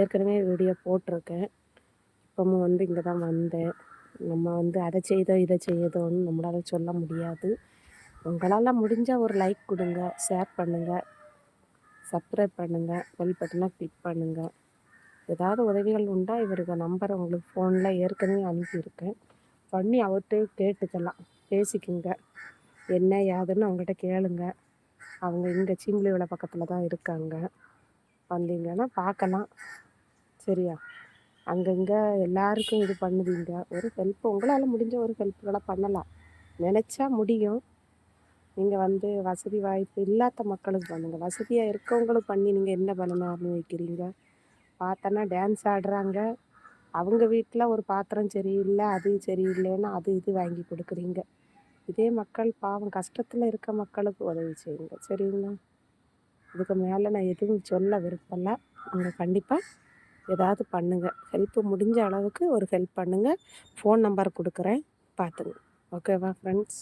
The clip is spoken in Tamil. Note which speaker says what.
Speaker 1: ஏற்கனவே வீடியோ போட்டிருக்கேன். இப்போவும் வந்து இங்கே தான் வந்தேன். நம்ம வந்து அதை செய்தோம் இதை செய்தோன்னு நம்மளால் சொல்ல முடியாது. உங்களால் முடிஞ்சால் ஒரு லைக் கொடுங்க ஷேர் பண்ணுங்கள் சப்ஸ்கிரைப் பண்ணுங்கள் பெல் பட்டனை கிளிக் பண்ணுங்கள் ஏதாவது உதவிகள் உண்டா இவருக்கு நம்பரை உங்களுக்கு ஃபோனில் ஏற்கனவே அனுப்பியிருக்கேன். பண்ணி அவர்கிட்ட கேட்டுக்கலாம். பேசிக்குங்க. என்ன ஏதுன்னு அவங்ககிட்ட கேளுங்க. அவங்க இங்கே சீம்புலி விலை பக்கத்தில் தான் இருக்காங்க. வந்தீங்கன்னா பார்க்கலாம் சரியா? அங்கங்கே எல்லாருக்கும் இது பண்ணுவீங்க. ஒரு ஹெல்ப் உங்களால் முடிஞ்ச ஒரு ஹெல்ப்புகளை பண்ணலாம். நினச்சா முடியும். நீங்கள் வந்து வசதி வாய்ப்பு இல்லாத மக்களுக்கு பண்ணுங்கள் வசதியாக இருக்கவங்களும் பண்ணி நீங்கள் என்ன பண்ணணும்னு வைக்கிறீங்க? பார்த்தோன்னா டான்ஸ் ஆடுறாங்க. அவங்க வீட்டில் ஒரு பாத்திரம் சரியில்லை அது சரியில்லைன்னா அது இது வாங்கி கொடுக்குறீங்க. இதே மக்கள் பாவம் கஷ்டத்தில் இருக்க மக்களுக்கு உதவி செய்யுங்க. சரிங்களா? இதுக்கு மேலே நான் எதுவும் சொல்ல விருப்பம்ல நீங்கள் கண்டிப்பாக ஏதாவது பண்ணுங்கள் ஹெல்ப்பு முடிஞ்ச அளவுக்கு ஒரு ஹெல்ப் பண்ணுங்கள் ஃபோன் நம்பர் கொடுக்குறேன். பார்த்துங்க ஓகேவா ஃப்ரெண்ட்ஸ்